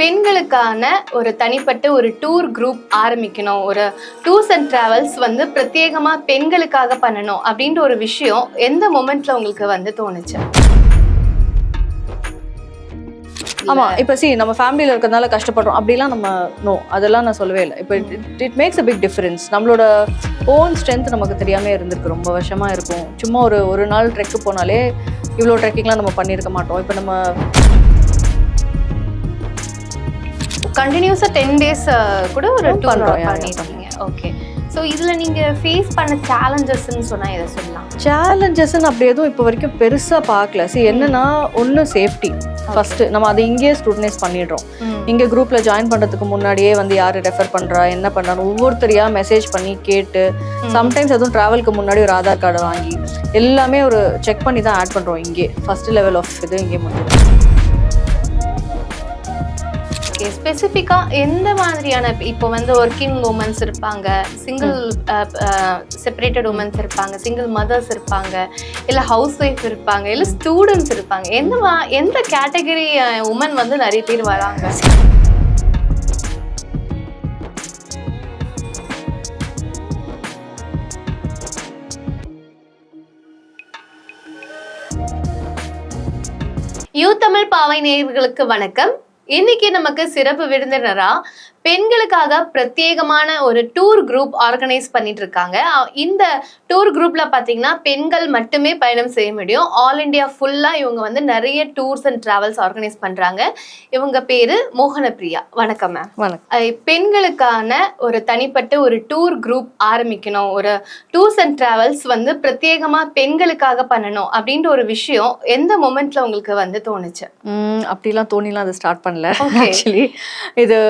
பெண்களுக்கான ஒரு தனிப்பட்ட ஒரு டூர் குரூப் ஆரம்பிக்கணும். ஒரு டூர்ஸ் அண்ட் டிராவல்ஸ் வந்து பிரத்யேகமா பெண்களுக்காக பண்ணணும் அப்படின்ற ஒரு விஷயம் எந்த மொமெண்ட்ல உங்களுக்கு வந்து தோணுச்சு? ஆமா இப்போ சி நம்ம ஃபேமிலியில் இருக்கிறதுனால கஷ்டப்படுறோம். அப்படிலாம் நம்ம நோ அதெல்லாம் நான் சொல்லவே இல்லை. இப்போ it makes a big difference நம்மளோட ஓன் ஸ்ட்ரென்த் நமக்கு தெரியாம இருந்திருக்கு. ரொம்ப வருஷமா இருக்கும். சும்மா ஒரு ஒரு நாள் ட்ரெக்கு போனாலே இவ்வளோ ட்ரெக்கிங்லாம் நம்ம பண்ணியிருக்க மாட்டோம். இப்போ நம்ம கண்டினியூஸா டென் டேஸ் கூட ஒரு டூர் பண்ணிருக்கீங்க. ஓகே ஸோ இதுல நீங்க ஃபேஸ் பண்ண சேலஞ்சஸ்ன்னு சொன்னா எதை சொல்லலாம்? சேலஞ்சஸ்ன்னு அப்படி எதுவும் இப்போ வரைக்கும் பெருசா பார்க்கல. சி என்னன்னா ஒன்று சேஃப்டி ஃபர்ஸ்ட் நம்ம அதை இங்கேயே ஸ்டூடனைஸ் பண்ணிடுறோம். இங்கே குரூப்பில் ஜாயின் பண்ணுறதுக்கு முன்னாடியே வந்து யார் ரெஃபர் பண்ணுறா என்ன பண்ணுறான்னு ஒவ்வொருத்தரையாக மெசேஜ் பண்ணி கேட்டு சம்டைம்ஸ் அதுவும் ட்ராவலுக்கு முன்னாடி ஒரு ஆதார் கார்டு வாங்கி எல்லாமே ஒரு செக் பண்ணி தான் ஆட் பண்ணுறோம் இங்கே. ஃபர்ஸ்ட் லெவல் ஆஃப் இது இங்கே முடியும் ஓகே ஸ்பெசிஃபிக்கா எந்த மாதிரியான இப்போ வந்து ஒர்க்கிங் உமன்ஸ் இருப்பாங்க சிங்கிள் செப்பரேட்டட் உமன்ஸ் இருப்பாங்க சிங்கிள் மதர்ஸ் இருப்பாங்க இல்ல ஹவுஸ் ஒய்ஃப் இருப்பாங்க இல்ல ஸ்டூடெண்ட்ஸ் இருப்பாங்க எந்த மா- எந்த கேட்டகரி உமன் வந்து நிறைய பேர் வராங்க? யூ தமிழ் பாவை நேயர்களுக்கு வணக்கம். இன்னைக்கு நமக்கு சிறப்பு விருந்தினரா பெண்களுக்காக பிரத்யேகமான ஒரு டூர் குரூப் ஆர்கனைஸ் பண்ணிட்டு இருக்காங்க இந்த டூர் குரூப்ல பாத்தீங்கன்னா பெண்கள் மட்டுமே பயணம் செய்ய முடியும். ஆல் இந்தியா ஃபுல்லா இவங்க வந்து நிறைய டூர்ஸ் அண்ட் டிராவல்ஸ் ஆர்கனைஸ் பண்றாங்க. இவங்க பேரு மோகனப்பிரியா. வணக்கம் மேம் வணக்கம். பெண்களுக்கான ஒரு தனிப்பட்ட ஒரு டூர் குரூப் ஆரம்பிக்கணும். ஒரு டூர்ஸ் அண்ட் டிராவல்ஸ் வந்து பிரத்யேகமா பெண்களுக்காக பண்ணணும் அப்படின்ற ஒரு விஷயம் எந்த மொமெண்ட்ல உங்களுக்கு வந்து தோணுச்சு? அப்படிலாம் தோணிலாம் அதை ஸ்டார்ட் பண்ணல. ஆக்சுவலி இது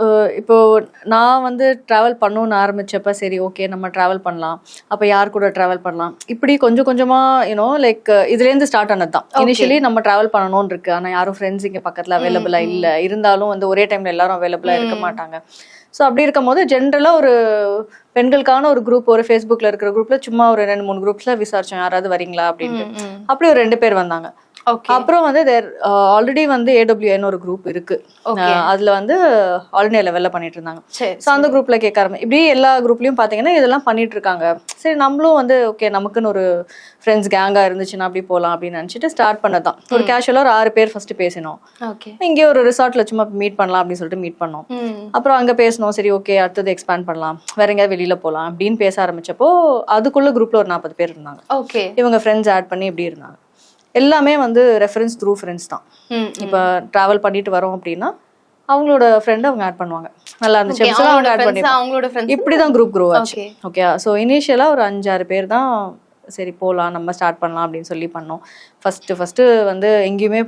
ஸ்- அஹ் இப்போ நான் வந்து ட்ராவல் பண்ணணும்னு ஆரம்பிச்சப்ப சரி ஓகே நம்ம ட்ராவல் பண்ணலாம். அப்போ யார் கூட ட்ராவல் பண்ணலாம்? இப்படி கொஞ்சம் கொஞ்சமா யூனோ லைக் இதுலேருந்து ஸ்டார்ட் ஆனது தான் இனிஷியலி நம்ம ட்ராவல் பண்ணணும்னு இருக்கு. ஆனால் யாரும் ஃப்ரெண்ட்ஸ் இங்கே பக்கத்தில் அவைலபிளாக இல்லை. இருந்தாலும் வந்து ஒரே டைம்ல எல்லாரும் அவைலபிளாக இருக்க மாட்டாங்க. ஸோ அப்படி இருக்கும்போது ஜென்ரலாக ஒரு பெண்களுக்கான ஒரு குரூப் ஒரு ஃபேஸ்புக்கில் இருக்கிற குரூப்பில் சும்மா ஒரு ரெண்டு மூணு குரூப்ஸில் விசாரிச்சோம். யாராவது வரீங்களா? அப்படின்ட்டு. அப்படி ஒரு ரெண்டு பேர் வந்தாங்க. அப்புறம் வந்து தேர் ஆல்ரெடி வந்து ஏடபிள்யூஎன் ஒரு குரூப் இருக்கு. அஹ் அதுல வந்து ஆல் இந்தியா லெவல்ல பண்ணிட்டு இருந்தாங்க. சரி ஸோ அந்த குரூப்ல கேட்க ஆரம்பி இப்படி எல்லா குரூப்லயும் பாத்தீங்கன்னா இதெல்லாம் பண்ணிட்டு இருக்காங்க. சரி நம்மளும் வந்து ஓகே நமக்குன்னு ஒரு ஃப்ரெண்ட்ஸ் கேங்கா இருந்துச்சுன்னா அப்படி போலாம் அப்படின்னு நினைச்சிட்டு ஸ்டார்ட் பண்ணதான் ஒரு கேஷுவலா ஒரு ஆறு பேர் ஃபர்ஸ்ட் பேசினோம். ஓகே இங்கே ஒரு ரிசார்ட்ல சும்மா மீட் பண்ணலாம் அப்படின்னு சொல்லிட்டு மீட் பண்ணோம். அப்புறம் அங்க பேசணும் சரி ஓகே அடுத்தது எக்ஸ்பேண்ட் பண்ணலாம். வேற எங்கேயாவது வெளியில போலாம் அப்படின்னு பேச ஆரம்பிச்சப்போ அதுக்குள்ள குரூப்ல ஒரு நாற்பது பேர் இருந்தாங்க. ஓகே இவங்க ஃப்ரெண்ட்ஸ் ஆட் பண்ணி இப்படி இருந்தாங்க. எல்லாமே வந்து ரெஃபரன்ஸ் த்ரூ ஃப்ரெண்ட்ஸ் தான். இப்போ ட்ராவல் பண்ணிட்டு வரோம் அப்படின்னா அவங்களோட ஃப்ரெண்ட் அவங்க ஆட் பண்ணுவாங்க. நல்லா இருந்துச்சு. அவங்க ஆட் பண்ணி அவங்களோட இப்படி தான் குரூப் க்ரோ ஆச்சு. ஓகே ஸோ இனிஷியலாக ஒரு அஞ்சாறு பேர் தான் சரி போகலாம் நம்ம ஸ்டார்ட் பண்ணலாம் அப்படின்னு சொல்லி பண்ணோம். ஃபர்ஸ்ட் ஃபர்ஸ்ட் வந்து எங்கேயுமே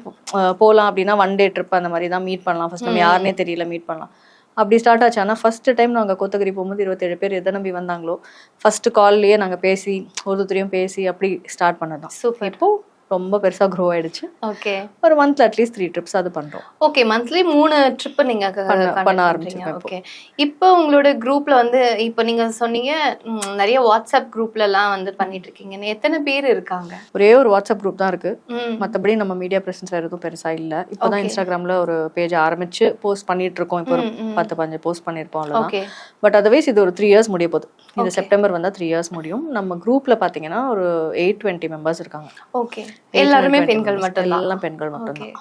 போகலாம் அப்படின்னா ஒன் டே ட்ரிப் அந்த மாதிரி தான் மீட் பண்ணலாம். ஃபர்ஸ்ட் நம்ம யாருனே தெரியல மீட் பண்ணலாம். அப்படி ஸ்டார்ட் ஆச்சு. ஆனால் ஃபர்ஸ்ட் டைம் நாங்கள் கோத்தகிரி போகும்போது இருபத்தேழு பேர் எதை நம்பி வந்தாங்களோ ஃபர்ஸ்ட் கால்லையே நாங்கள் பேசி ஒருத்தரையும் பேசி அப்படி ஸ்டார்ட் பண்ணதான் சூப்பர் இப்போ ரொம்ப பெருசாக க்ரோ ஆயிடுச்சு. ஓகே ஒரு மந்த்ல அட்லீஸ்ட் த்ரீ ட்ரிப்ஸ் அது பண்றோம். ஓகே மந்த்லி மூணு ட்ரிப் நீங்க பண்ண- இப்போ. ஓகே இப்போ உங்களோட குரூப்ல வந்து இப்போ நீங்க சொன்னீங்க நிறைய வாட்ஸ்அப் குரூப்ல எல்லாம் வந்து பண்ணிட்டு இருக்கீங்கன்னு எத்தனை பேர் இருக்காங்க? ஒரே ஒரு வாட்ஸ்அப் குரூப் தான் இருக்கு. ம். மற்றபடி நம்ம மீடியா பிரசன்ஸ் எதுவும் பெருசா இல்ல. இப்போதான் Okay. இன்ஸ்டாகிராம்ல ஒரு பேஜ் ஆரம்பிச்சு போஸ்ட் பண்ணிட்டு இருக்கோம். இப்போ ஒரு. பத்து பஞ்சு போஸ்ட் பண்ணிருப்போம் ஓகே பட் அதர்வைஸ் இது ஒரு த்ரீ இயர்ஸ் முடிய போகுது. இந்த. செப்டம்பர் வந்தா த்ரீ இயர்ஸ் முடியும். நம்ம குரூப்ல பாத்தீங்கன்னா ஒரு எயிட் டுவெண்ட்டி மெம்பர்ஸ் இருக்காங்க. ஓகே எல்லாருமே 820 பெண்கள். மட்டும் எல்லாம் பெண்கள் மட்டும்தான்.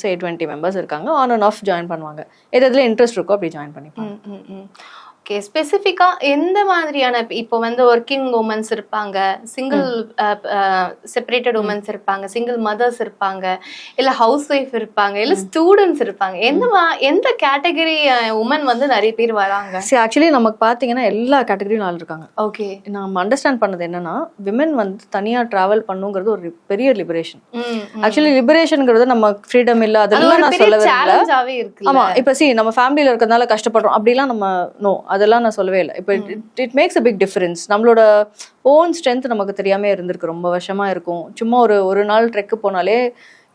ஸோ எயிட் டுவெண்ட்டி மெம்பர்ஸ் இருக்காங்க. ஆன் அண்ட் ஆஃப் ஜாயின் பண்ணுவாங்க. எது எதுல இன்ட்ரெஸ்ட் இருக்கோ அப்படி ஜாயின் பண்ணிப்பாங்க. ஓகே ஸ்பெசிஃபிக்கா எந்த மாதிரியான இப்போ வந்து ஒர்க்கிங் உமன்ஸ் இருப்பாங்க சிங்கிள் செப்பரேட்டட் உமன்ஸ் இருப்பாங்க சிங்கிள் மதர்ஸ் இருப்பாங்க இல்ல ஹவுஸ் ஒய்ஃப் இருப்பாங்க இல்ல ஸ்டூடெண்ட்ஸ் இருப்பாங்க எந்த எந்த கேட்டகரி உமன் வந்து நிறைய பேர் வராங்க? சரி ஆக்சுவலி நமக்கு பாத்தீங்கன்னா எல்லா கேட்டகரியும் ஆள் இருக்காங்க. ஓகே நம்ம அண்டர்ஸ்டாண்ட் பண்ணது என்னன்னா விமன் வந்து தனியா டிராவல் பண்ணுங்கிறது ஒரு பெரிய லிபரேஷன் ஆக்சுவலி லிபரேஷன்ங்கிறது நம்ம ஃப்ரீடம் இல்ல அது அதெல்லாம் நான் பெரிய சொல்ல வரல சேலஞ்சாவே இருக்கு ஆமா இப்ப சி நம்ம ஃபேமிலியில இருக்கிறதுனால கஷ்டப்படுறோம் அப்படிலாம் நம்ம நோ அதெல்லாம் நான் சொல்லவே இல்லை. இப்போ it makes a big difference நம்மளோட ஓன் ஸ்ட்ரென்த் நமக்கு தெரியாம இருந்திருக்கு. ரொம்ப வருஷமா இருக்கும். சும்மா ஒரு ஒரு நாள் ட்ரெக்கு போனாலே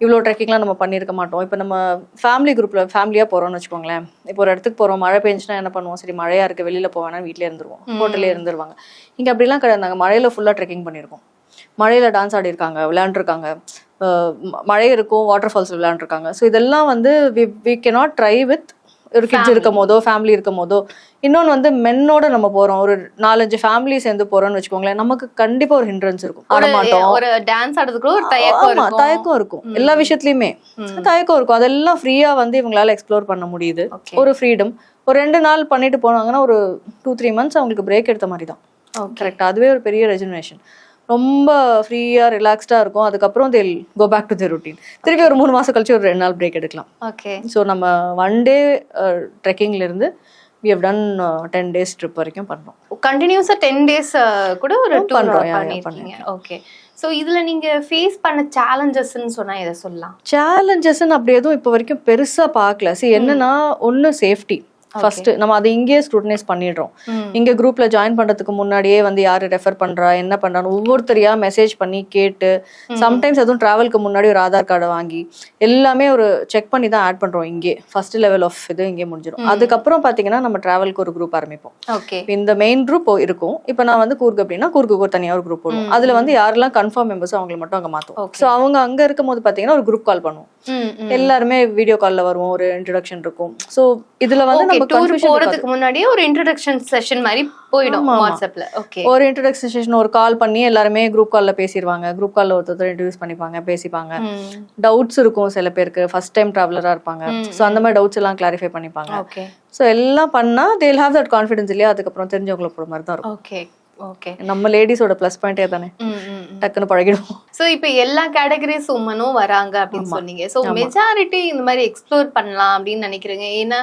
இவ்வளோ ட்ரெக்கிங்லாம் நம்ம பண்ணியிருக்க மாட்டோம். இப்போ நம்ம ஃபேமிலி குரூப்ல ஃபேமிலியாக போறோம்னு வச்சுக்கோங்களேன். இப்போ ஒரு இடத்துக்கு போறோம் மழை பெஞ்சுனா என்ன பண்ணுவோம்? சரி மழையா இருக்கு வெளியில போவேனா வீட்லயே இருந்துருவோம். ஹோட்டல்லே இருந்துருவாங்க. இங்க அப்படிலாம் கிடையாது. நாங்கள் மழையில ஃபுல்லா ட்ரெக்கிங் பண்ணியிருக்கோம். மழையில டான்ஸ் ஆடி இருக்காங்க விளையாண்டுருக்காங்க மழை இருக்கும் வாட்டர் ஃபால்ஸ் விளையாண்டுருக்காங்க. ஸோ இதெல்லாம் வந்து we we cannot try with ஒரு கிட்ஸ் இருக்கும் போதோ ஃபேமிலி இருக்கும் போதோ இன்னொன்று வந்து மென்னோட நம்ம போறோம். ஒரு நாலஞ்சு ஃபேமிலி சேர்ந்து போறோம்னு வச்சுக்கோங்களேன் நமக்கு கண்டிப்பா ஒரு ஹிண்ட்ரன்ஸ் இருக்கும். மாட்டோம் ஒரு டான்ஸ் ஆடுறதுக்கு ஒரு தயக்கம் தயக்கம் இருக்கும். எல்லா விஷயத்துலயுமே. தயக்கம் இருக்கும். அதெல்லாம் ஃப்ரீயா வந்து இவங்களால எக்ஸ்ப்ளோர் பண்ண முடியுது. ஒரு ஃப்ரீடம் ஒரு ரெண்டு நாள் பண்ணிட்டு போனாங்கன்னா ஒரு டூ த்ரீ மந்த்ஸ் அவங்களுக்கு பிரேக் எடுத்த மாதிரி தான். கரெக்ட் அதுவே ஒரு பெரிய ரெஜினேஷன் ரொம்ப ஃப்ரீயா ரிலாக்ஸ்டா இருக்கும். அதுக்கப்புறம் they'll go back to the routine திருப்பி ஒரு மூணு மாசம் கழிச்சு ஒரு ரெண்டு நாள் பிரேக் எடுக்கலாம். ஓகே ஸோ நம்ம ஒன் டே ட்ரெக்கிங்ல இருந்து we have done ten days trip வரைக்கும் பண்றோம். கண்டினியூஸா டென் டேஸ் கூட ஒரு பண்ணிருக்கீங்க. ஓகே சோ இதுல நீங்க ஃபேஸ் பண்ண சேலஞ்சஸ்ன்னு சொன்னா எதை சொல்லலாம்? சேலஞ்சஸ்ன்னு அப்படி எதுவும் இப்போ வரைக்கும் பெருசா பார்க்கல. சி என்னன்னா ஒன்று சேஃப்டி ஃபர்ஸ்ட் நம்ம அதை இங்கேயே ஸ்க்ரூட்டனைஸ் பண்ணிடுறோம். இங்க குரூப்ல ஜாயின் பண்றதுக்கு முன்னாடியே வந்து யாரு ரெஃபர் பண்றா என்ன பண்றான்னு ஒவ்வொருத்தரையா மெசேஜ் பண்ணி கேட்டு சம்டைம்ஸ் அதுவும் டிராவலுக்கு முன்னாடி ஒரு ஆதார் கார்டை வாங்கி எல்லாமே ஒரு செக் பண்ணி தான் ஆட் பண்றோம் இங்கே. ஃபர்ஸ்ட் லெவல் ஆஃப் இது இங்கே முடிஞ்சிடும். அதுக்கப்புறம் பாத்தீங்கன்னா நம்ம டிராவலுக்கு ஒரு குரூப் ஆரம்பிப்போம். இந்த மெயின் குரூப் இருக்கும். இப்போ நான் வந்து கூர்க் அப்படின்னா கூர்க்கு ஒரு தனியா ஒரு குரூப் போடுவோம். அதுல வந்து யாரெல்லாம் கன்ஃபார்ம் மெம்பர்ஸ் அவங்களை மட்டும் அங்க மாத்துவோம். ஸோ அவங்க அங்க இருக்கும் போது பாத்தீங்கன்னா ஒரு குரூப் கால் பண்ணுவோம். எல்லாருமே வீடியோ கால்ல வருவோம். ஒரு இன்ட்ரடக்ஷன் இருக்கும். சோ இதுல வந்து டூர் போறதுக்கு முன்னாடியே ஒரு இன்ட்ரோடக்ஷன் செஷன் மாதிரி போயிடும். வாட்ஸ்அப்ல ஓகே ஒரு இன்ட்ரடக்ஷன் செஷன் ஒரு கால் பண்ணி எல்லாருமே குரூப் கால்ல பேசிடுவாங்க குரூப் கால்ல ஒருத்தர் இன்ட்ரடியூஸ் பண்ணிப்பாங்க பேசிப்பாங்க. டவுட்ஸ் இருக்கும் சில பேருக்கு. ஃபர்ஸ்ட் டைம் டிராவலரா இருப்பாங்க. சோ அந்த மாதிரி டவுட்ஸ் எல்லாம் கிளாரிஃபை பண்ணிப்பாங்க. ஓகே சோ எல்லாம் பண்ணா தேல் ஹேவ் தட் கான்ஃபிடன்ஸ் இல்லையா? அதுக்கப்புறம் தெரிஞ்சவங்கள போற மாதிரி தான் இருக்கும். ஓகே ஓகே நம்ம லேடிஸோட ப்ளஸ் பாயிண்டே தானே? டக்குன்னு பழகிடுவோம். சோ இப்போ எல்லா கேட்டகரிஸ் உமனும் வராங்க அப்படின்னு சொன்னீங்க. சோ மெஜாரிட்டி இந்த மாதிரி எக்ஸ்ப்ளோர் பண்ணலாம் அப்படின்னு நினைக்கிறீங்க. ஏன்னா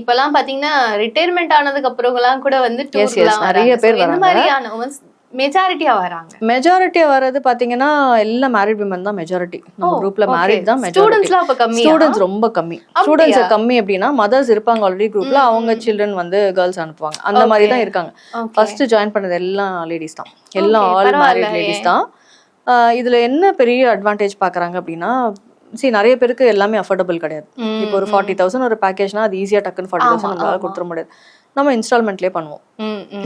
இப்பெல்லாம் பாத்தீங்கன்னா ரிட்டையர்மெண்ட் ஆனதுக்கு அப்புறம்லாம் கூட வந்து நிறைய பேர் இந்த. மாதிரியான உமன்ஸ் மெஜாரிட்டியா வராங்க. மெஜாரிட்டியா வர்றது பாத்தீங்கன்னா எல்லாம் மேரிட் விமன் தான் மெஜாரிட்டி நம்ம குரூப்ல மேரிட் தான் மெஜாரிட்டி ஸ்டூடெண்ட்ஸ்லாம் அப்ப கம்மி ஸ்டூடெண்ட்ஸ் ரொம்ப கம்மி. ஸ்டூடெண்ட்ஸ் கம்மி அப்படின்னா மதர்ஸ் இருப்பாங்க ஆல்ரெடி குரூப்ல அவங்க சில்ட்ரன் வந்து கேர்ள்ஸ் அனுப்புவாங்க. அந்த மாதிரி தான் இருக்காங்க. ஃபர்ஸ்ட் ஜாயின் பண்ணது எல்லாம் லேடிஸ் தான். எல்லாம் ஆல். மேரிட் லேடிஸ் தான். இதுல என்ன பெரிய அட்வான்டேஜ் பாக்குறாங்க அப்படின்னா see நிறைய பேருக்கு எல்லாமே அஃபோர்டபுள் கிடையாது. இப்போ ஒரு ஃபார்ட்டி தௌசண்ட் ஒரு பேக்கேஜ்னா அது ஈஸியா டக்குன்னு ஃபார்ட்டி தௌசண்ட் நம்மளால கொடுத்துட முடியாது. நம்ம இன்ஸ்டால்மெண்ட்லேயே பண்ணுவோம்.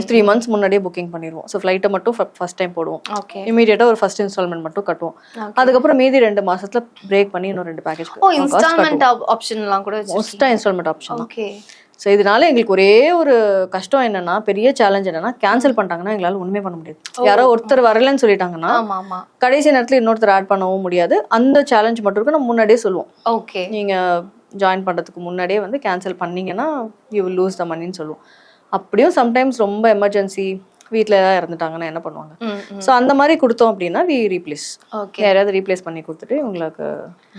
த்ரீ மந்த்ஸ் முன்னாடியே புக்கிங் பண்ணிடுவோம். ஸோ ஃப்ளைட்டை மட்டும் ஃபர்ஸ்ட் டைம் போடுவோம். ஓகே இமீடியட்டா ஒரு ஃபர்ஸ்ட் இன்ஸ்டால்மெண்ட் மட்டும் கட்டுவோம். அதுக்கப்புறம் மீதி ரெண்டு மாசத்துல பிரேக் பண்ணி இன்னும் ரெண்டு பேக்கேஜ் ஓ இன்ஸ்டால்மெண்ட் ஆப்ஷன்லாம் கூட மோஸ்டா இன்ஸ்டால்மெண்ட் ஆப்ஷன் ஓகே ஸோ இதனால எங்களுக்கு ஒரே ஒரு கஷ்டம் என்னன்னா பெரிய சேலஞ்ச் என்னன்னா கேன்சல் பண்ணிட்டாங்கன்னா எங்களால ஒண்ணுமே பண்ண முடியாது. யாரோ ஒருத்தர் வரலன்னு சொல்லிட்டாங்கன்னா கடைசி நேரத்துல இன்னொருத்தர் ஆட் பண்ணவும் முடியாது. அந்த சேலஞ்ச் மட்டும் இருக்கு. நம்ம முன்னாடியே சொல்லுவோம். ஓகே நீங்க ஜாயின் பண்ணுறதுக்கு முன்னாடியே வந்து கேன்சல் பண்ணீங்கன்னா யூ வில் லூஸ் த மணின்னு சொல்லுவோம். அப்படியும் சம்டைம்ஸ் ரொம்ப எமர்ஜென்சி வீட்டில் ஏதாவது இறந்துட்டாங்கன்னா என்ன பண்ணுவாங்க? ஸோ அந்த மாதிரி கொடுத்தோம் அப்படின்னா வி ரீப்ளேஸ் ஓகே யாரையாவது ரீப்ளேஸ் பண்ணி கொடுத்துட்டு உங்களுக்கு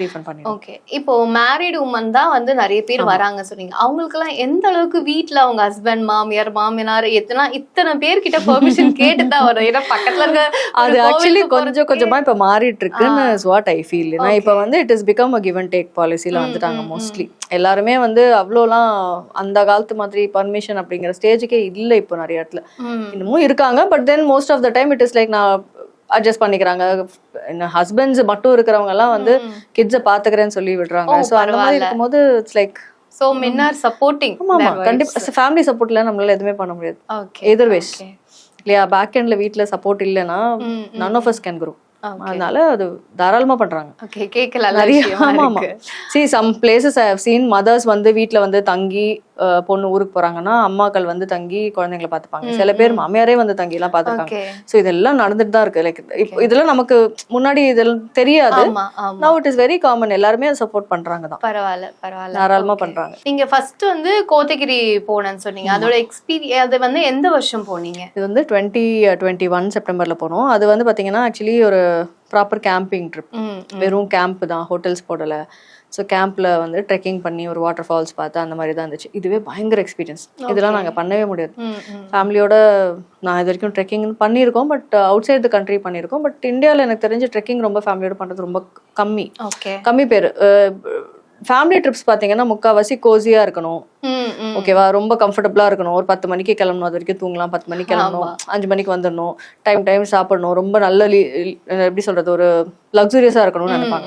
ரீஃபண்ட் பண்ணிடுவோம். ஓகே இப்போ மேரிட் உமன் தான் வந்து நிறைய பேர் வராங்க சொன்னீங்க. அவங்களுக்கெல்லாம் எந்த அளவுக்கு வீட்ல அவங்க ஹஸ்பண்ட் மாமியார் மாமியார் எத்தனை இத்தனை பேர் கிட்ட பெர்மிஷன் கேட்டு தான் வரும். ஏன்னா பக்கத்துல இருக்க அது ஆக்சுவலி கொஞ்சம் கொஞ்சமா இப்ப மாறிட்டு இருக்குன்னு வாட் ஐ ஃபீல் ஏன்னா இப்ப வந்து it is become a give and take பாலிசில வந்துட்டாங்க மோஸ்ட்லி எல்லாருமே வந்து அவ்வளோலாம் அந்த காலத்து மாதிரி பர்மிஷன் அப்படிங்கிற ஸ்டேஜுக்கே இல்லை இப்போ நிறைய இடத்துல. இன்னமும் இருக்காங்க but then most of the time it is like நான் அட்ஜஸ்ட் பண்ணிக்கிறாங்க. ஹஸ்பண்ட்ஸ் மட்டும் இருக்கிறவங்க எல்லாம் வந்து கிட்ஸை பாத்துக்கிறேன்னு சொல்லி விடுறாங்க. ஸோ அந்த மாதிரி இருக்கும்போது it's like so men are supporting ஆமா ஆமா. கண்டிப்பா. ஃபேமிலி சப்போர்ட்ல நம்மளால எதுவுமே பண்ண முடியாது. ஓகே எதர் வேஸ் இல்லையா? பேக் எண்ட்ல வீட்ல சப்போர்ட் இல்லைன்னா ம், none of us can grow அதனால அது தாராளமா பண்றாங்க. ஓகே கேட்கல நிறைய ஆமா ஆமா. See some places I have seen mothers வந்து வீட்ல வந்து தங்கி பொண்ணு ஊருக்கு போறாங்கன்னா அம்மாக்கள் வந்து தங்கி குழந்தைங்களை பாத்துப்பாங்க சில பேர் மாமியாரே வந்து தங்கி எல்லாம் பாத்துருக்காங்க சோ இதெல்லாம் நடந்துட்டு தான் இருக்கு. லைக் இதெல்லாம் நமக்கு முன்னாடி இதெல்லாம் தெரியாது. Now it is very common எல்லாருமே சப்போர்ட் பண்றாங்க தான். பரவாயில்ல பரவாயில்ல. தாராளமா. பண்றாங்க. நீங்க ஃபர்ஸ்ட் வந்து கோத்தகிரி போனேன்னு சொன்னீங்க. அதோட எக்ஸ்பீரியன் அது வந்து எந்த வருஷம் போனீங்க? இது வந்து டுவெண்ட்டி டுவெண்ட்டி ஒன் செப்டம்பர்ல போனோம். அது வந்து பாத்தீங்கன்னா ஆக்சுவலி ஒரு ப்ராப்பர் கேம்பிங் ட்ரிப் வெறும் கேம்ப் தான். ஹோட்டல்ஸ் போடல. ஸோ கேம்ப்ல வந்து ட்ரெக்கிங் பண்ணி ஒரு வாட்டர் ஃபால்ஸ் பார்த்து அந்த மாதிரி தான் இருந்துச்சு. இதுவே பயங்கர எக்ஸ்பீரியன்ஸ் இதெல்லாம் நாங்க பண்ணவே முடியாது. ஃபேமிலியோட நான் இது வரைக்கும் ட்ரெக்கிங் பண்ணியிருக்கோம் but outside the country பண்ணியிருக்கோம். பட் இந்தியாவில் எனக்கு தெரிஞ்சு ட்ரெக்கிங் ரொம்ப ஃபேமிலியோட பண்றது ரொம்ப கம்மி. ஓகே கம்மி பேர். ஃபேமிலி ட்ரிப்ஸ் பார்த்தீங்கன்னா முக்கால்வாசி கோசியா இருக்கணும். ஓகேவா ரொம்ப கம்ஃபர்டபுளா இருக்கணும். ஒரு பத்து மணிக்கு கிளம்பணும் அது வரைக்கும் தூங்கலாம். பத்து மணிக்கு கிளம்பணும். அஞ்சு மணிக்கு வந்துடணும். டைம் டைம் சாப்பிடணும். ரொம்ப நல்ல எப்படி சொல்றது? ஒரு லக்ஸூரியஸா இருக்கணும்னு நினைப்பாங்க.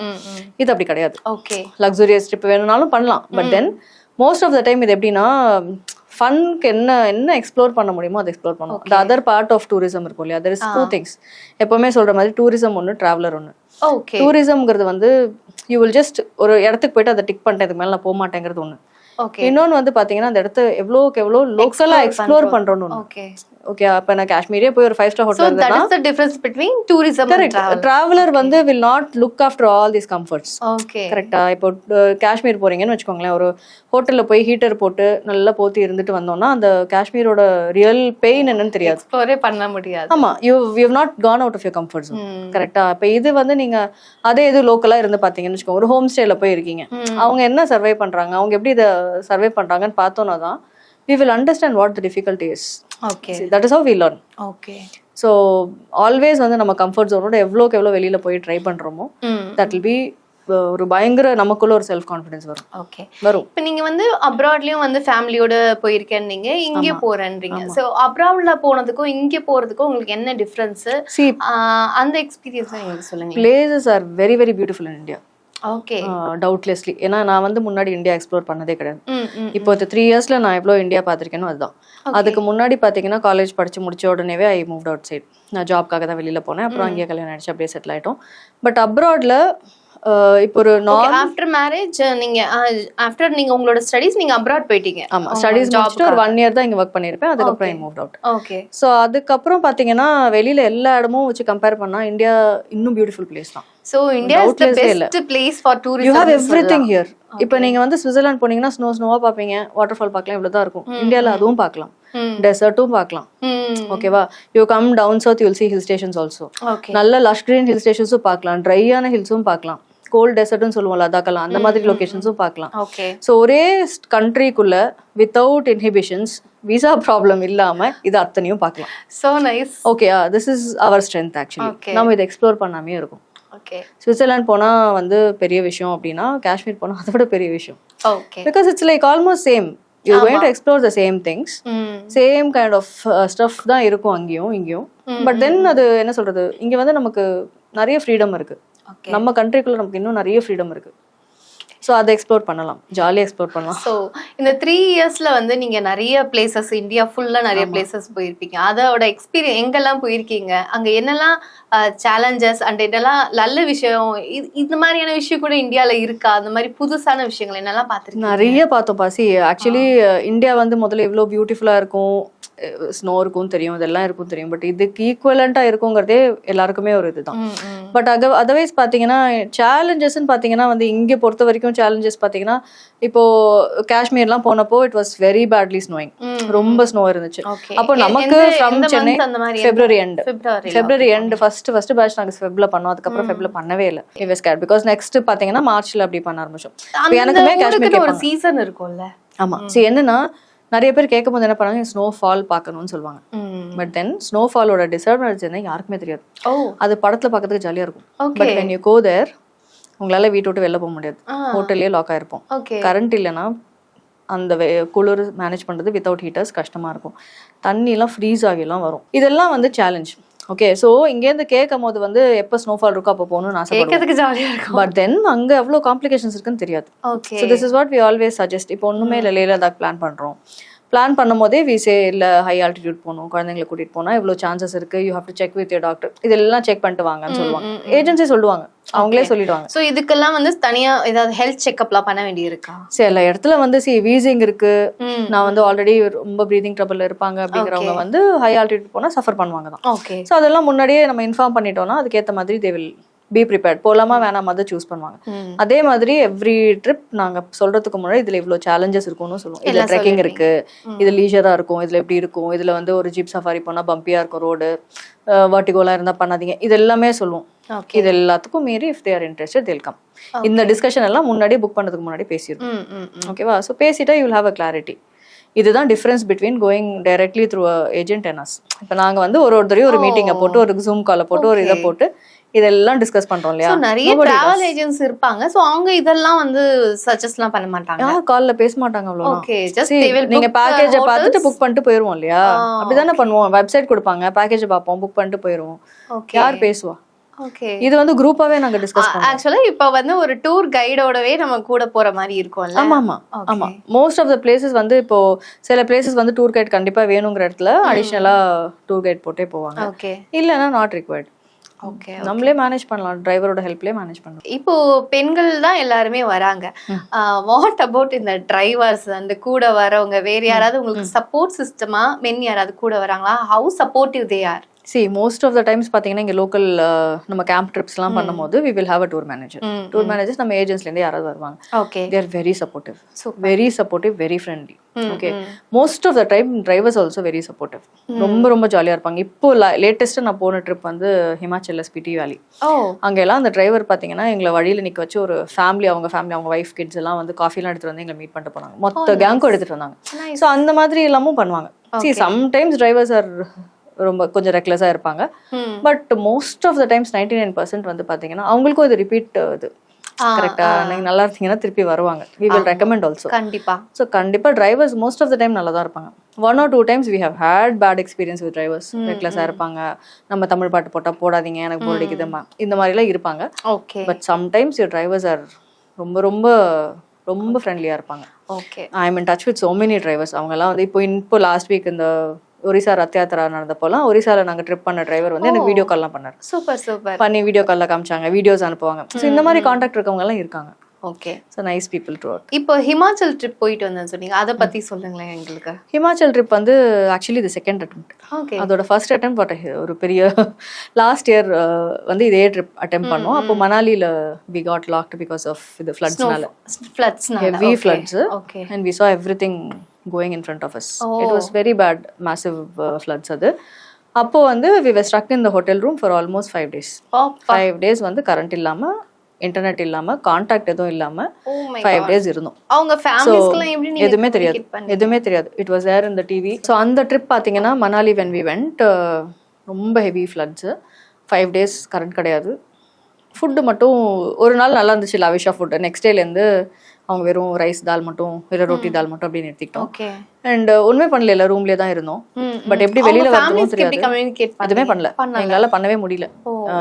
இது அப்படி கிடையாது. ஓகே லக்ஸூரியஸ் ட்ரிப் வேணும்னாலும் பண்ணலாம். But then most of the time இது எப்படின்னா ஃபன்க்கு என்ன என்ன எக்ஸ்ப்ளோர் பண்ண முடியுமோ அதை எக்ஸ்ப்ளோர் பண்ணுவோம் the other part of tourism இருக்கும் இல்லையா? There is டூ திங்ஸ் எப்பவுமே சொல்ற மாதிரி டூரிசம் ஒன்று டிராவலர் ஒன்று ஓகே டூரிசம்ங்கிறது வந்து யூ வில் ஜஸ்ட் ஒரு இடத்துக்கு போயிட்டு அதை டிக் பண்ணிட்டேன் இதுக்கு மேலே நான் போக மாட்டேங்கிறது ஒன்று ஓகே இன்னொன்று வந்து பாத்தீங்கன்னா அந்த இடத்த எவ்வளோக்கு எவ்வளோ லோக்கலா எக்ஸ்ப்ளோர் பண்றோம்னு ஒன்று ஓகே அப்போ நான் காஷ்மீரே போய் ஒரு five star hotel that is the difference between tourism and travel traveller வந்து will not look after all these comforts okay கரெக்டா இப்போ காஷ்மீர் போறீங்கன்னு வச்சுக்கோங்களேன். ஒரு ஹோட்டல்ல போய் ஹீட்டர் போட்டு நல்லா போத்தி இருந்துட்டு வந்தோம்னா அந்த காஷ்மீரோட ரியல் பெயின் என்னன்னு தெரியாது. எக்ஸ்ப்ளோரே பண்ண முடியாது. ஆமா. You you not come out of your comfort zone hmm. கரெக்டா இப்போ இது வந்து நீங்க அதே இது லோக்கலா இருந்து பாத்தீங்கன்னு வச்சுக்கோங்க. ஒரு ஹோம் ஸ்டேல போய் இருக்கீங்க. அவங்க என்ன சர்வை பண்றாங்க? அவங்க எப்படி இதை சர்வை பண்றாங்கன்னு பார்த்தோன்னா தான் we will understand what the difficulty is okay that is how we learn okay so always வந்து நம்ம கம்ஃபர்ட் ஜோனோட எவ்வளோக்கு எவ்வளோ வெளியில போய் ட்ரை பண்றோமோ ம். தட் வில் பி ஒரு பயங்கர நமக்குள்ள ஒரு செல்ஃப் கான்ஃபிடன்ஸ் வரும். ஓகே வரும். இப்போ நீங்க வந்து அப்ராட்லயும் வந்து ஃபேமிலியோட போயிருக்கேன்னீங்க இங்க போறேன்றீங்க. சோ அப்ராட்ல போனதுக்கும் இங்க போறதுக்கும் உங்களுக்கு என்ன டிஃபரன்ஸ் அந்த எக்ஸ்பீரியன்ஸ் எங்களுக்கு சொல்லுங்க. Places are very very beautiful in India okay doubtlessly ஏன்னா நான் வந்து முன்னாடி இந்தியா எக்ஸ்ப்ளோர் பண்ணதே கிடையாது. இப்போ இந்த த்ரீ இயர்ஸ்ல நான் எவ்வளோ இந்தியா பார்த்திருக்கேனோ அதுதான். அதுக்கு முன்னாடி பார்த்தீங்கன்னா காலேஜ் படிச்சு முடிச்ச உடனேவே ஐ மூவ் அவுட் சைட் நான் ஜாப்காக தான் வெளியில போனேன். அப்புறம் அங்கேயே கல்யாணம் ஆயிடுச்சு அப்படியே செட்டில் ஆயிட்டோம். பட் அப்ராட்ல இப்போ ஒரு ஆஃப்டர் மேரேஜ் நீங்க ஆஃப்டர் நீங்க உங்களோட ஸ்டடீஸ் நீங்க அப்ராட் போயிட்டீங்க. ஆமா ஸ்டடீஸ் முடிச்சுட்டு ஒரு ஒன் இயர் தான் இங்க ஒர்க் பண்ணியிருப்பேன். அதுக்கப்புறம் I move out okay so அதுக்கப்புறம் பார்த்தீங்கன்னா வெளியில எல்லா இடமும் வச்சு கம்பேர் பண்ணா இந்தியா இன்னும் பியூட்டிஃபுல் பிளேஸ் தான். So India is the. Best place for you have everything here இப்போ நீங்க வந்து சுவிட்சர்லாந்து போனீங்கன்னா ஸ்னோ ஸ்னோவா பார்ப்பீங்க. வாட்டர் ஃபால் பார்க்கலாம் இவ்வளோ தான் இருக்கும் இந்தியால அதுவும் பார்க்கலாம். டெசர்ட்டும் பார்க்கலாம். ஓகேவா you come down south you'll see hill stations also நல்ல லஷ் கிரீன் ஹில் ஸ்டேஷன்ஸும் பார்க்கலாம். ட்ரையான ஹில்ஸும் பார்க்கலாம். கோல்ட் டெசர்ட்னு சொல்லுவோம் லதாக்கெல்லாம் அந்த மாதிரி லொகேஷன்ஸும் பார்க்கலாம். ஓகே ஸோ ஒரே கண்ட்ரிக்குள்ள வித்தவுட் இன்ஹிபிஷன்ஸ் விசா ப்ராப்ளம் இல்லாம இது அத்தனையும் பார்க்கலாம். So nice okay this is our strength actually. நம்ம இதை எக்ஸ்ப்ளோர் பண்ணாமே இருக்கும். சுவிட்சர்லாந்து போனா வந்து பெரிய விஷயம் அப்படின்னா காஷ்மீர் போனா அதை விட பெரிய விஷயம். Because it's like almost same you going to explore the same things same kind of stuff தான் இருக்கும் அங்கேயும் இங்கேயும். பட் தென் அது என்ன சொல்றது? இங்க வந்து நமக்கு நிறைய ஃப்ரீடம் இருக்கு. நம்ம கண்ட்ரிக்குள்ள நமக்கு இன்னும் நிறைய ஃப்ரீடம் இருக்கு. ஸோ அதை எக்ஸ்ப்ளோர் பண்ணலாம். ஜாலியாக எக்ஸ்ப்ளோர் பண்ணலாம். ஸோ இந்த த்ரீ இயர்ஸ்ல வந்து நீங்க நிறைய பிளேசஸ் இந்தியா ஃபுல்லா நிறைய பிளேசஸ் போயிருப்பீங்க. அதோட எக்ஸ்பீரியன் எங்கெல்லாம் போயிருக்கீங்க? அங்க என்னெல்லாம் சேலஞ்சஸ் அண்ட் என்னெல்லாம் நல்ல விஷயம் இது- இந்த மாதிரியான விஷயம் கூட இந்தியால இருக்கா? அந்த மாதிரி புதுசான விஷயங்கள் என்னெல்லாம் பார்த்திருக்கீங்க? நிறைய பார்த்தோம் பாசி. ஆக்சுவலி இந்தியா வந்து முதல்ல எவ்வளோ பியூட்டிஃபுல்லாக இருக்கும். ஸ்னோ இருக்கும் தெரியும் இதெல்லாம் இருக்கும் தெரியும். பட் இதுக்கு ஈக்குவலண்ட்டாக இருக்குங்கிறதே எல்லாருக்குமே ஒரு இதுதான். பட் அக அதர்வைஸ் பார்த்தீங்கன்னா சேலஞ்சஸ்ன்னு பார்த்தீங்கன்னா வந்து இங்கே பொறுத்த வரைக்கும் சேலஞ்சஸ் பார்த்தீங்கன்னா இப்போ காஷ்மீர்லாம் போனப்போ it was very badly snowing ரொம்ப ஸ்னோ இருந்துச்சு. அப்போ நமக்கு from Chennai February end February February end first first batch நாங்கள் ஃபெப்ல பண்ணோம். அதுக்கப்புறம் ஃபெப்ல பண்ணவே இல்லை. இவஸ் கேர் பிகாஸ் நெக்ஸ்ட் பார்த்தீங்கன்னா மார்ச்ல அப்படி பண்ண ஆரம்பிச்சோம். எனக்குமே காஷ்மீர் ஒரு சீசன் இருக்கும்ல. ஆமா. சரி என்னன்னா நிறைய பேர் கேட்கும்போது என்ன பண்ணாங்க ஸ்னோ ஃபால் பார்க்கணும்னு சொல்லுவாங்க. பட் தென் ஸ்னோ ஃபாலோட டிஸ்அட்வான்டேஜ் என்ன யாருக்குமே தெரியாது. அது படத்துல பார்க்கறதுக்கு ஜாலியா இருக்கும். But when you go there உங்களால வீட்டை விட்டு வெளில போக முடியாது. ஹோட்டல்லே லாக் ஆயிருப்போம். கரண்ட் இல்லைன்னா அந்த குளிர் மேனேஜ் பண்றது வித்தவுட் ஹீட்டர்ஸ் கஷ்டமா இருக்கும். தண்ணிலாம் ஃப்ரீஸ் ஆகிலாம் வரும். இதெல்லாம் வந்து சேலஞ்ச் ஓகே ஸோ இங்கேருந்து கேட்கும் போது வந்து எப்போ ஸ்னோஃபால் இருக்கோ அப்போ போகணும்னு ஆசைப்படுவோம். கேட்கறதுக்கு ஜாலியா இருக்கும். பட் தென் அங்க அவ்வளோ காம்ப்ளிகேஷன்ஸ் இருக்குன்னு தெரியாது. Okay this is what we always suggest இப்போ ஒன்றுமே இல்லை லே லடாக் பிளான் பண்ணுறோம் பிளான் பண்ணும் போதே வி சே இல்லை ஹை ஆல்டிடியூட் போகணும் குழந்தைங்களை கூட்டிட்டு போனால் இவ்வளோ சான்சஸ் இருக்கு. You have to check with doctor இதெல்லாம் செக் பண்ணிட்டு வாங்கன்னு சொல்லுவாங்க. ஏஜென்சி சொல்லுவாங்க. அவங்களே சொல்லிடுவாங்க. சோ இதுக்கெல்லாம் வந்து தனியா ஏதாவது ஹெல்த் செக்அப்லாம் பண்ண வேண்டியிருக்கா? சில இடத்துல வந்து சி வீசிங் இருக்கு. நான் வந்து ஆல்ரெடி ரொம்ப ப்ரீதிங் ட்ரபிள் இருப்பாங்க அப்படிங்கிறவங்க வந்து ஹை ஆல்டிடியூட் போனால் சஃபர் பண்ணுவாங்க தான். ஓகே ஸோ அதெல்லாம் முன்னாடியே நம்ம இன்ஃபார்ம் பண்ணிட்டோம்னா அதுக்கேற்ற மாதிரி தே வில் பி ப்ரிப்பேர்ட் போலாமா வேணாமா அதை சூஸ் பண்ணுவாங்க. அதே மாதிரி எவ்ரி ட்ரிப் நாங்க சொல்றதுக்கு முன்னாடி இதுல இவ்வளவு சேலஞ்சஸ் இருக்கும்னு சொல்லுவோம். இதுல ட்ரெக்கிங். இருக்கு. இது லீஜரா இருக்கும். இதுல எப்படி இருக்கும்? இதுல வந்து ஒரு ஜீப் சஃபாரி போனா பம்பியா இருக்கும் ரோடு வர்டிகோலாம் இருந்தா பண்ணாதீங்க. இது எல்லாமே சொல்லுவோம். இது எல்லாத்துக்கும் மீறி if they're interested they'll come இந்த டிஸ்கஷன் எல்லாம் முன்னாடியே புக் பண்ணதுக்கு முன்னாடி பேசிடுவோம். ஓகேவா ஸோ பேசிட்டா யூ ஹாவ் அ கிளாரிட்டி இதுதான் difference between going directly through agent and as இப்போ நாங்க வந்து ஒரு ஒருத்தரையும் ஒரு மீட்டிங்கை போட்டு ஒரு ஜூம் காலை போட்டு ஒரு இதை போட்டு இதெல்லாம் டிஸ்கஸ் பண்றோம் இல்லையா? நிறைய டிராவல் ஏஜென்ட்ஸ் இருப்பாங்க. சோ அவங்க இதெல்லாம் வந்து சஜஸ்ட்லாம் பண்ண மாட்டாங்க. கால்ல பேச மாட்டாங்க அவ்வளோ okay just See, they will நீங்க பேக்கேஜ பார்த்துட்டு புக் பண்ணிட்டு போயிருவோம் இல்லையா? அப்படிதானே பண்ணுவோம். வெப்சைட் கொடுப்பாங்க பேக்கேஜ் பார்ப்போம் புக் பண்ணிட்டு போயிருவோம். ஓகே யார் பேசுவா? ஓகே இது வந்து குரூப்பாவே நாங்க டிஸ்கஸ் பண்ணுவோம். ஆக்சுவலா இப்ப வந்து ஒரு டூர் கைடோடவே நம்ம கூட போற மாதிரி இருக்கும்ல? ஆமா ஆமா. ஆமா. மோஸ்ட் ஆஃப் த பிளேசஸ் வந்து இப்போ சில பிளேசஸ் வந்து டூர் கைட் கண்டிப்பா வேணுங்கிற இடத்துல அடிஷ்னலா டூர் கைட் போட்டே போவாங்க. ஓகே இல்லைன்னா நாட் ரிக்வயர்ட் ஓகே நம்மளே மேனேஜ் பண்ணலாம். டிரைவரோட ஹெல்ப்லயே மேனேஜ் பண்ணலாம். இப்போ பெண்கள் தான் எல்லாருமே வராங்க. வாட் அபவுட் இந்த டிரைவர்ஸ் அந்த கூட வரவங்க? வேற யாராவது உங்களுக்கு சப்போர்ட் சிஸ்டமா மென் யாராவது கூட வராங்களா? How supportive they are see most of the times பாத்தீங்கன்னா இங்க லோக்கல் நம்ம கேம்ப் ட்ரிப்ஸ்லாம் பண்ணும்போது we will have a tour manager tour managers நம்ம ஏஜென்ட்ஸ்ல இருந்து யாராவது வருவாங்க. Okay they're very supportive Super. Very supportive very friendly okay. Most of the time drivers also very supportive ரொம்ப ரொம்ப ஜாலியா இருப்பாங்க. இப்போ லேட்டஸ்ட்டாக நான் போன ட்ரிப் வந்து ஹிமாச்சல்ல ஸ்பிட்டி வேலி ஓ. அங்க எல்லாம் அந்த டிரைவர் பாத்தீங்கன்னா எங்களை வழியில நிக்க வச்சு ஒரு ஃபேமிலி அவங்க ஃபேமிலி அவங்க ஒய்ஃப் கிட்ஸ் எல்லாம் வந்து காஃபிலாம் எடுத்துட்டு வந்து எங்களை மீட் பண்ணிட்டு போனாங்க. மொத்த கேங்கும் எடுத்துட்டு வந்தாங்க. ஸோ அந்த மாதிரி எல்லாமும் பண்ணுவாங்க. சி சம்டைம்ஸ் டிரைவர்ஸ் ஆர் ரொம்ப கொஞ்சம் ரெக்லெஸ்ஸாக இருப்பாங்க. But most of the times ninety nine percent வந்து பாத்தீங்கன்னா அவங்களுக்கும் இது ரிப்பீட் இது. ஆ, கரெக்டா நீங்க நல்லா இருந்தீங்கன்னா திருப்பி வருவாங்க. வி வில் ரெக்கமெண்ட் ஆல்சோ கண்டிப்பா. ஸோ கண்டிப்பா drivers most of the time நல்லா தான் இருப்பாங்க. One or two times we have had bad experience with drivers ரெக்லெஸ்ஸாக இருப்பாங்க. நம்ம தமிழ் பாட்டு போட்டா போடாதீங்க எனக்கு போர் அடிக்குதுமா இந்த மாதிரிலாம் இருப்பாங்க. Okay. But sometimes your drivers are ரொம்ப ரொம்ப ரொம்ப ஃப்ரெண்ட்லியாக இருப்பாங்க. Okay. I am in touch with so many drivers அவங்கெல்லாம் வந்து இப்போ இப்போ லாஸ்ட் வீக் இந்த ஒரிசா ரத் யாத்திரா நடந்தப்போலாம் ஒரிசால நாங்க ட்ரிப் பண்ண டிரைவர் வந்து எனக்கு வீடியோ கால்லாம் பண்ணார். Super super. பண்ணி வீடியோ காலில் காமிச்சாங்க வீடியோஸ் அனுப்புவாங்க. ஸோ இந்த மாதிரி காண்டாக்ட் இருக்கவங்க எல்லாம் இருக்காங்க. Okay. So nice people true இப்போ ஹிமாச்சல் ட்ரிப் போயிட்டு வந்தேன்னு சொன்னீங்க. அதை பத்தி சொல்லுங்களேன் எங்களுக்கு. ஹிமாச்சல் ட்ரிப் வந்து ஆக்சுவலி இது செகண்ட் அட்டெம்ப்ட் ஓகே. அதோட ஃபர்ஸ்ட் அட்டம் பட் ஒரு பெரிய லாஸ்ட் இயர் வந்து இதே ட்ரிப் அட்டம் பண்ணோம். அப்போ மணாலியில் we got locked because of இது ஃப்ளட்ஸ்னால floods heavy floods okay. And we saw everything going in front of us it was very bad massive floods அது. அப்போ வந்து we were struck in the hotel room for almost five days five days வந்து current இல்லாம internet இல்லாம contact எதுவும் இல்லாம five days இருந்தோம். அவங்க எதுவுமே தெரியாது? எதுவுமே தெரியாது. இட் வாஸ் ஏர் இந்த டிவி ஸோ அந்த ட்ரிப் பார்த்தீங்கன்னா மணாலி வென் வி வெண்ட் ரொம்ப heavy floods five days current கிடையாது. ஃபுட்டு மட்டும் ஒரு நாள் நல்லா இருந்துச்சு லவிஷா ஃபுட்டு நெக்ஸ்ட் டேலேருந்து அவங்க வெறும் ரைஸ் தால் மட்டும் வெறும் ரொட்டி தால் மட்டும் அப்படின்னு எடுத்துக்கிட்டோம். அண்ட் ஒண்ணுமே பண்ணல ரூம்லயே தான் இருந்தோம். பட் எப்படி வெளியில எப்படி தெரியாது. எதுவுமே பண்ணல. எங்களால பண்ணவே முடியல.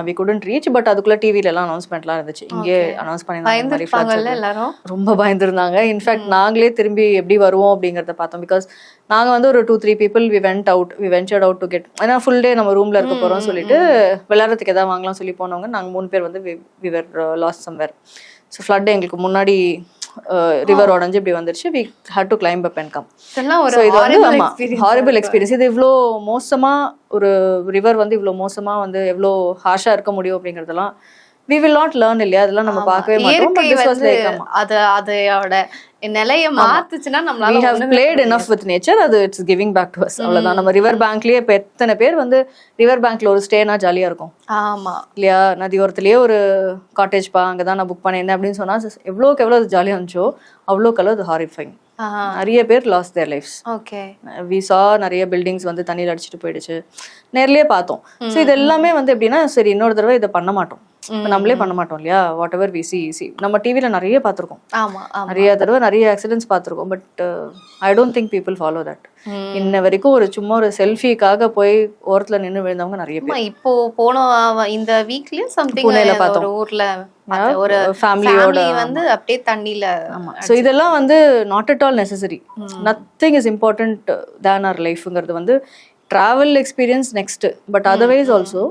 வி குடன்ட் ரீச் பட் அதுக்குள்ள டிவில எல்லாம் அனௌன்ஸ்மெண்ட்லாம் இருந்துச்சு. இங்கே அனௌன்ஸ் பண்ணிருந்தாங்க ரொம்ப பயந்துருந்தாங்க. இன்ஃபேக்ட் நாங்களே திரும்பி எப்படி வருவோம் அப்படிங்கறத பார்த்தோம். பிகாஸ் நாங்க வந்து ஒரு two three people we went out we ventured out to get ஏன்னா ஃபுல் டே நம்ம ரூம்ல இருக்க போறோம் சொல்லிட்டு விளையாடுறதுக்கு எதாவது வாங்கலாம் சொல்லி போனவங்க நாங்க மூணு பேர் வந்து we were lost somewhere so flood எங்களுக்கு முன்னாடி ரிவர் உடஞ்சு இப்படி வந்துருச்சு. We had to climb up and come so இது வந்து horrible ஆமா experience. ஹாரிபிள் எக்ஸ்பீரியன்ஸ் இது இவ்வளோ மோசமா ஒரு ரிவர் வந்து இவ்வளோ மோசமா வந்து எவ்வளோ ஹார்ஷா இருக்க முடியும் அப்படிங்கறதெல்லாம் வி வில் நாட் லேர்ன் இல்லையா? அதெல்லாம் நம்ம பார்க்கவே மாட்டோம். அது அதோட நிலைய மாத்துச்சுன்னா நம்மளால have played enough with nature அது it's giving back to us. அவ்வளவுதான். நம்ம ரிவர் பேங்க்லயே இப்ப எத்தனை பேர் வந்து ரிவர் பேங்க்ல ஒரு ஸ்டேனா ஜாலியா இருக்கும்? ஆமா. இல்லையா? நதியோரத்துலயே ஒரு காட்டேஜ் பா அங்கதான் நான் புக் பண்ணியிருந்தேன் அப்படின்னு சொன்னா எவ்வளோக்கு எவ்வளோ அது ஜாலியா இருந்துச்சோ அவ்வளோக்கு அது ஹாரிஃபைங் நிறைய பேர் loss their lifes okay. We saw நிறைய பில்டிங்ஸ் வந்து தண்ணியில் அடிச்சிட்டு போயிடுச்சு. நேர்லயே பார்த்தோம். ஸோ இது எல்லாமே வந்து எப்படின்னா சரி இன்னொரு தடவை இதை பண்ண மாட்டோம். நம்மளே பண்ண மாட்டோம் இல்லையா? Whatever we see see நம்ம டிவில நிறைய பார்த்துருக்கோம். ஆமா ஆமா. நிறைய தடவை நிறைய ஆக்சிடென்ட்ஸ் பார்த்துருக்கோம். But I don't think people follow that. இன்ன வரைக்கும் ஒரு சும்மா ஒரு செல்ஃபிக்காக போய் ஓரத்துல நின்னு விழுந்தவங்க நிறைய பேர். ஆமா இப்போ போன இந்த வீக்லயே சம்திங் புனேல பார்த்தோம். ஊர்ல. ஒரு ஃபேமிலியோட ஃபேமிலி வந்து அப்படியே தண்ணில ஸோ இதெல்லாம் வந்து not at all necessary nothing is important than our லைஃப்ங்கிறது வந்து travel experience next but otherwise also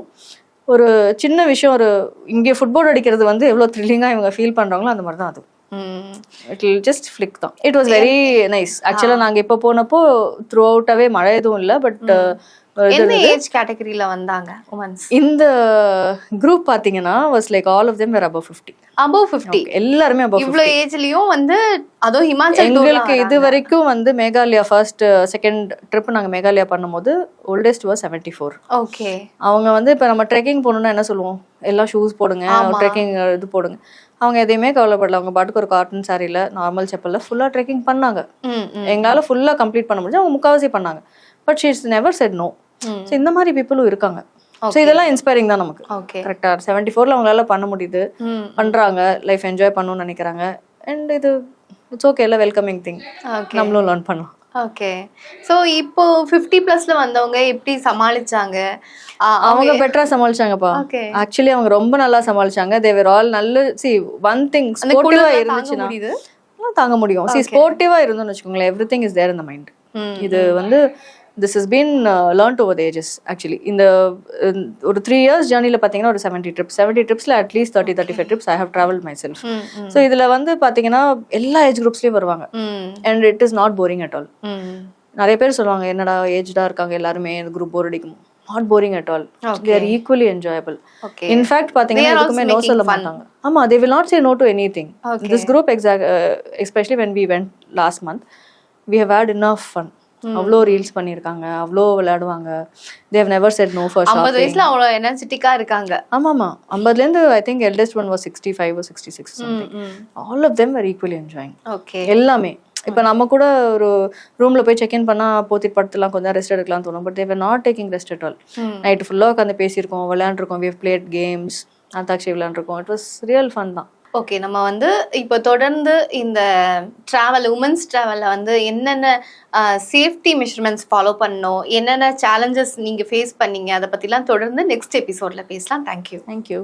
ஒரு சின்ன விஷயம் ஒரு இங்கே ஃபுட்பால் அடிக்கிறது வந்து எவ்வளோ த்ரில்லிங்காக இவங்க ஃபீல் பண்ணுறாங்களோ அந்த மாதிரி தான் அது. இட் வில் ஜஸ்ட் ஃப்ளிக் தான். இட் வாஸ் வெரி நைஸ் ஆக்சுவலாக நாங்கள் இப்போ போனப்போ த்ரூ அவுட்டாகவே மழை எதுவும் இல்லை பட் என்ன ஏஜ் கேட்டகரியில வந்தாங்க உமன்ஸ் இந்த குரூப் பார்த்தீங்கன்னா was like all of them were above fifty above 50 எல்லாருமே above இவ்ளோ ஏஜ்லயும் வந்து அதுவும் ஹிமாச்சல் எங்களுக்கு இது வரைக்கும் வந்து மேகாலயா ஃபர்ஸ்ட் செகண்ட் ட்ரிப் நாங்க மேகாலயா பண்ணும்போது oldest was seventy four okay அவங்க வந்து இப்ப நம்ம ட்ரெக்கிங் போகணும்னா என்ன சொல்லுவோம்? எல்லாம் ஷூஸ் போடுங்க ட்ரெக்கிங் இது போடுங்க. அவங்க எதையுமே கவலைப்படல. அவங்க பாட்டுக்கு ஒரு காட்டன் சாரியில நார்மல் செப்பல்ல ஃபுல்லா ட்ரெக்கிங் பண்ணாங்க. எங்களால ஃபுல்லா கம்ப்ளீட் பண்ண முடிஞ்சு அவங்க முக்காவாசி பண்ணாங்க. But she's never said no. So இந்த மாதிரி பீப்புளும் இருக்காங்க. ஸோ இதெல்லாம் இன்ஸ்பைரிங் தான் நமக்கு. ஓகே கரெக்டா செவன்டி ஃபோர்ல அவங்களால பண்ண முடியுது. ம். பண்றாங்க. லைஃப் என்ஜாய் பண்ணணும்னு நினைக்கிறாங்க. அண்ட் இது இட்ஸ் ஓகே எல்லாம் வெல்கமிங் திங் நம்மளும் லேர்ன் பண்ணலாம். ஓகே சோ இப்போ 50 பிளஸ்ல வந்தவங்க எப்படி சமாளிச்சாங்க? அவங்க பெட்டரா சமாளிச்சாங்கப்பா. ஆக்சுவலி அவங்க ரொம்ப நல்லா சமாளிச்சாங்க. தேவர் ஆல் நல்ல சி ஒன் திங் ஸ்போர்ட்டிவா இருந்துச்சுன்னா தாங்க முடியும். சி ஸ்போர்ட்டிவா இருந்தோம்னு வச்சுக்கோங்களேன். எவ்ரி திங் இஸ் தேர் இந்த மைண்ட். இது வந்து this is been learn over ages actually இந்த ஒரு த்ரீ இயர்ஸ் ஜேர்னியில் பார்த்தீங்கன்னா ஒரு seventy trips seventy ட்ரிப்ஸில் at least thirty thirty five trips I have travel myself so இதில் வந்து பார்த்தீங்கன்னா எல்லா ஏஜ் குரூப்ஸ்லேயும் வருவாங்க. And it is not boring at all. நிறைய பேர் சொல்லுவாங்க என்னடா ஏஜ்டாக இருக்காங்க எல்லாருமே குரூப் போர் அடிக்கும். Not boring at all. They are equally enjoyable. In fact பார்த்தீங்கன்னா They are எதுக்குமே நோ சொல்ல. மாட்டாங்க. ஆமா they will not say no to anything. This group exact especially when we went last month we have had enough fun அவ்வளோ reels பண்ணியிருக்காங்க அவ்வளோ விளையாடுவாங்க. They never said no for ஐம்பது வயசுல அவ்வளவு எனர்ஜெட்டிக்கா இருக்காங்க. ஆமாமா. ஐம்பதுலேருந்து I think eldest one was sixty five sixty six all of them are equally enjoying okay எல்லாமே. இப்போ நம்ம கூட ஒரு ரூம்ல போய் செக் இன் பண்ணா போத்திட்டு படுத்துலாம் கொஞ்சம் ரெஸ்ட் எடுக்கலாம் தோணும். But they're not taking rest at all night ஃபுல்லாக உட்காந்து பேசியிருக்கோம் விளையாண்டுருக்கோம். வி பிளேட் கேம்ஸ் அந்தாட்சி விளையாண்டுருக்கோம். இட் வாஸ் ரியல் ஃபன் தான். ஓகே நம்ம வந்து இப்போ தொடர்ந்து இந்த ட்ராவல் உமன்ஸ் ட்ராவலில் வந்து என்னென்ன சேஃப்டி மெஷர்மெண்ட்ஸ் ஃபாலோ பண்ணணும்? என்னென்ன சேலஞ்சஸ் நீங்கள் ஃபேஸ் பண்ணீங்க? அதை பற்றிலாம் தொடர்ந்து நெக்ஸ்ட் எபிசோடில் பேசலாம். Thank you thank you